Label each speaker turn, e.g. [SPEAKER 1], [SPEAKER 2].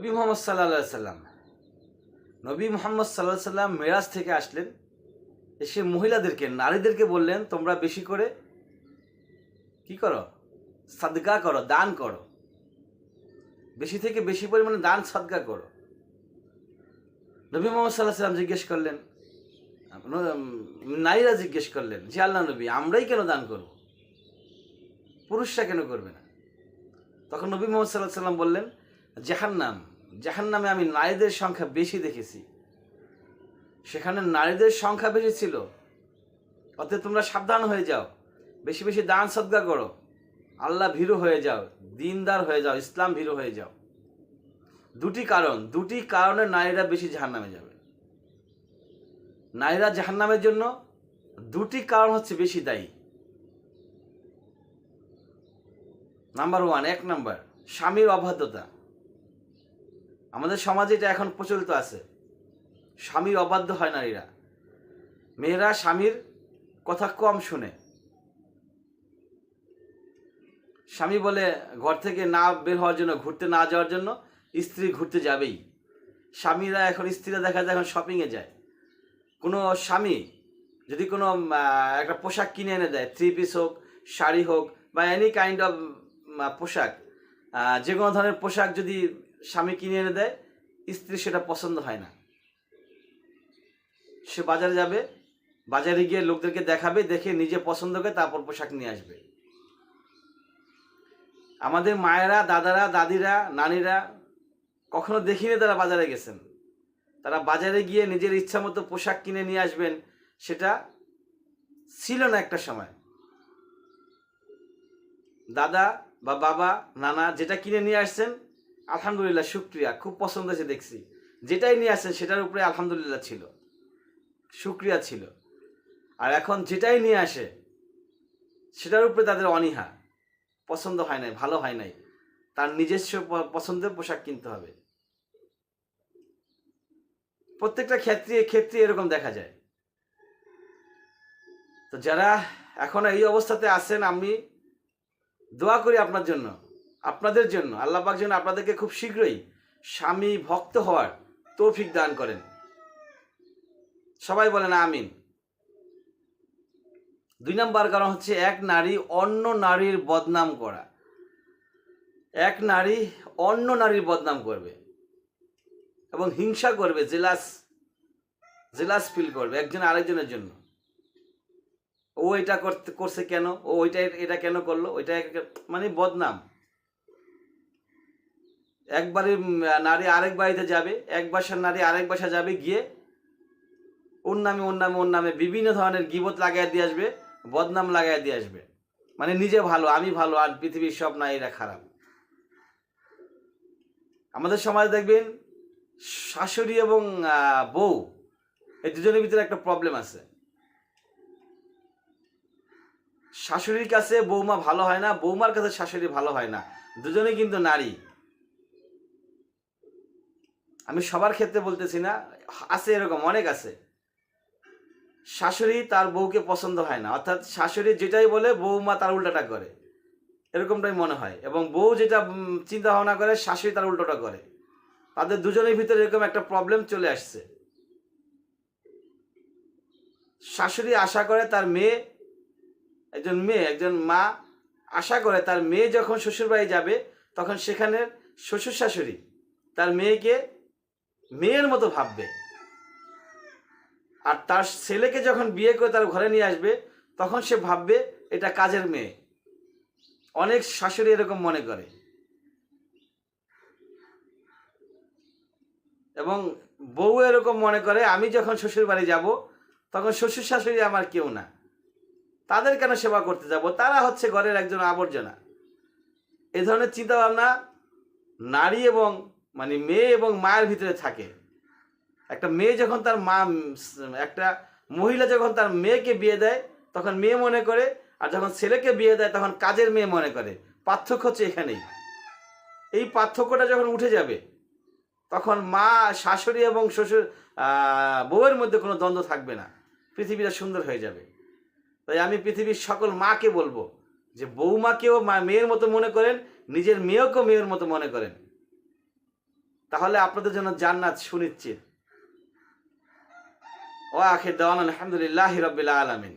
[SPEAKER 1] নবী মোহাম্মদ সাল্লা সাল্লাম নবী মোহাম্মদ সাল্লাহ সাল্লাম মেরাজ থেকে আসলেন, এসে মহিলাদেরকে, নারীদেরকে বললেন, তোমরা বেশি করে কি করো? সাদগা করো, দান করো। বেশি থেকে বেশি পরিমাণে দান, সাদগা করো। নবী মোহাম্মদ সাল্লাহ সাল্লাম জিজ্ঞেস করলেন নারীরা জিজ্ঞেস করলেন যে আল্লাহ নবী, আমরাই কেন দান করব? পুরুষরা কেন করবে না? তখন নবী মোহাম্মদ সাল্লাহ সাল্লাম বললেন, জাহান্নাম জাহান্নামে আমি নারীদের সংখ্যা বেশি দেখেছি। সেখানে নারীদের সংখ্যা বেশি ছিল। অতএব তোমরা সাবধান হয়ে যাও। বেশি বেশি দান সদ্গা করো। আল্লাহ ভীরু হয়ে যাও। দিনদার হয়ে যাও। ইসলাম ভীরু হয়ে যাও। দুটি কারণ। দুটি কারণে নারীরা বেশি জাহান্নামে যাবে। নারীরা জাহান্নামের জন্য দুটি কারণ হচ্ছে বেশি দায়ী। নাম্বার ওয়ান এক নাম্বার স্বামীর অবাধ্যতা। আমাদের সমাজে এটা এখন প্রচলিত আছে। স্বামীর অবাধ্য হয় নারীরা। মেয়েরা স্বামীর কথা কম শুনে। স্বামী বলে, ঘর থেকে না বের হওয়ার জন্য, ঘুরতে না যাওয়ার জন্য স্ত্রী ঘুরতে যাবেই। স্বামীরা এখন, স্ত্রীরা দেখা যায় এখন শপিংয়ে যায়। কোনো স্বামী যদি কোনো একটা পোশাক কিনে এনে দেয় থ্রি পিস হোক, শাড়ি হোক, বা এনি কাইন্ড অফ পোশাক যে কোনো ধরনের পোশাক যদি স্বামী কিনে এনে দেয়, স্ত্রী সেটা পছন্দ হয় না। সে বাজারে যাবে, বাজারে গিয়ে লোকদেরকে দেখাবে, দেখে নিজে পছন্দ করে তারপর পোশাক নিয়ে আসবে। আমাদের মায়েরা, দাদারা, দাদিরা, নানিরা কখনো দেখিনি তারা বাজারে গেছেন। তারা বাজারে গিয়ে নিজের ইচ্ছা মতো পোশাক কিনে নিয়ে আসবেন, সেটা ছিল না একটা সময়। দাদা বা বাবা, নানা যেটা কিনে নিয়ে আসছেন আলহামদুলিল্লাহ, শুক্রিয়া। খুব পছন্দ হয়েছে দেখছি। যেটাই নিয়ে আসেন, সেটার উপরে আলহামদুলিল্লাহ ছিল। শুক্রিয়া ছিল। আর এখন যেটাই নিয়ে আসে, সেটার উপরে তাদের অনীহা। পছন্দ হয় নাই, ভালো হয় নাই। তার নিজস্ব পছন্দের পোশাক কিনতে হবে। প্রত্যেকটা ক্ষেত্রে ক্ষেত্রে এরকম দেখা যায়। তো যারা এখন এই অবস্থাতে আছেন, আমি দোয়া করি আপনার জন্য। আপনাদের জন্য, আল্লাহ পাক যেন আপনাদেরকে খুব শীঘ্রই স্বামী ভক্ত হওয়ার তৌফিক দান করেন। সবাই বলেন আমিন। দুই নম্বর কারণ হচ্ছে এক নারী অন্য নারীর বদনাম করা। এক নারী অন্য নারীর বদনাম করবে এবং হিংসা করবে, জেলাস জেলাস ফিল করবে একজন আরেকজনের জন্য। ও এটা করতে, করছে কেন? ও ওইটা, এটা কেন করল? ওইটা মানে বদনাম। একবারে নারী আরেক বাড়িতে যাবে, এক বাসার নারী আরেক বাসা যাবে, গিয়ে ওর নামে ওর নামে ওর নামে বিভিন্ন ধরনের গিবত লাগাই দিয়ে আসবে, বদনাম লাগাই দিয়ে আসবে। মানে নিজে ভালো, আমি ভালো, আর পৃথিবীর সব নারীরা খারাপ। আমাদের সমাজ দেখবেন, শাশুড়ি এবং বউ, এই দুজনের ভিতরে একটা প্রবলেম আছে। শাশুড়ির কাছে বৌমা ভালো হয় না, বৌমার কাছে শাশুড়ি ভালো হয় না। দুজনে কিন্তু নারী। আমি সবার ক্ষেত্রে বলতেছি না, আছে এরকম, অনেক আছে। শাশুড়ি তার বউকে পছন্দ হয় না, অর্থাৎ শাশুড়ি যেটাই বলে বৌমা তার উল্টাটা করে, এরকমটাই মনে হয়। এবং বউ যেটা চিন্তা ভাবনা করে, শাশুড়ি তার উল্টোটা করে। তাদের দুজনের ভিতরে এরকম একটা প্রবলেম চলে আসছে। শাশুড়ি আশা করে তার মেয়ে, একজন মেয়ে, একজন মা আশা করে তার মেয়ে যখন শ্বশুরবাড়ি যাবে, তখন সেখানে শ্বশুর শাশুড়ি তার মেয়েকে মেয়ের মতো ভাববে। আর তার ছেলেকে যখন বিয়ে করে তার ঘরে নিয়ে আসবে, তখন সে ভাববে, এটা কাজের মেয়ে। অনেক শাশুড়ি এরকম মনে করে। এবং বউ এরকম মনে করে, আমি যখন শ্বশুর বাড়ি যাব, তখন শ্বশুর শাশুড়ি আমার কেউ না। তাদের কেন সেবা করতে যাব? তারা হচ্ছে ঘরের একজন আবর্জনা। এ ধরনের চিন্তা ভাবনা নারী এবং মানে মেয়ে এবং মায়ের ভিতরে থাকে। একটা মেয়ে যখন তার মা, একটা মহিলা যখন তার মেয়েকে বিয়ে দেয়, তখন মেয়ে মনে করে, আর যখন ছেলেকে বিয়ে দেয়, তখন কাজের মেয়ে মনে করে। পার্থক্য হচ্ছে এখানেই। এই পার্থক্যটা যখন উঠে যাবে, তখন মা, শাশুড়ি এবং শ্বশুর বউয়ের মধ্যে কোনো দ্বন্দ্ব থাকবে না। পৃথিবীটা সুন্দর হয়ে যাবে। তাই আমি পৃথিবীর সকল মাকে বলব যে বৌমাকেও মেয়ের মতো মনে করেন, নিজের মেয়েকেও মেয়ের মতো মনে করেন। তাহলে আপনাদের জন্য জান্নাত সুনিশ্চিত। ও আখির দেওয়ান আলহামদুলিল্লাহ রবিল্লা আলমিন।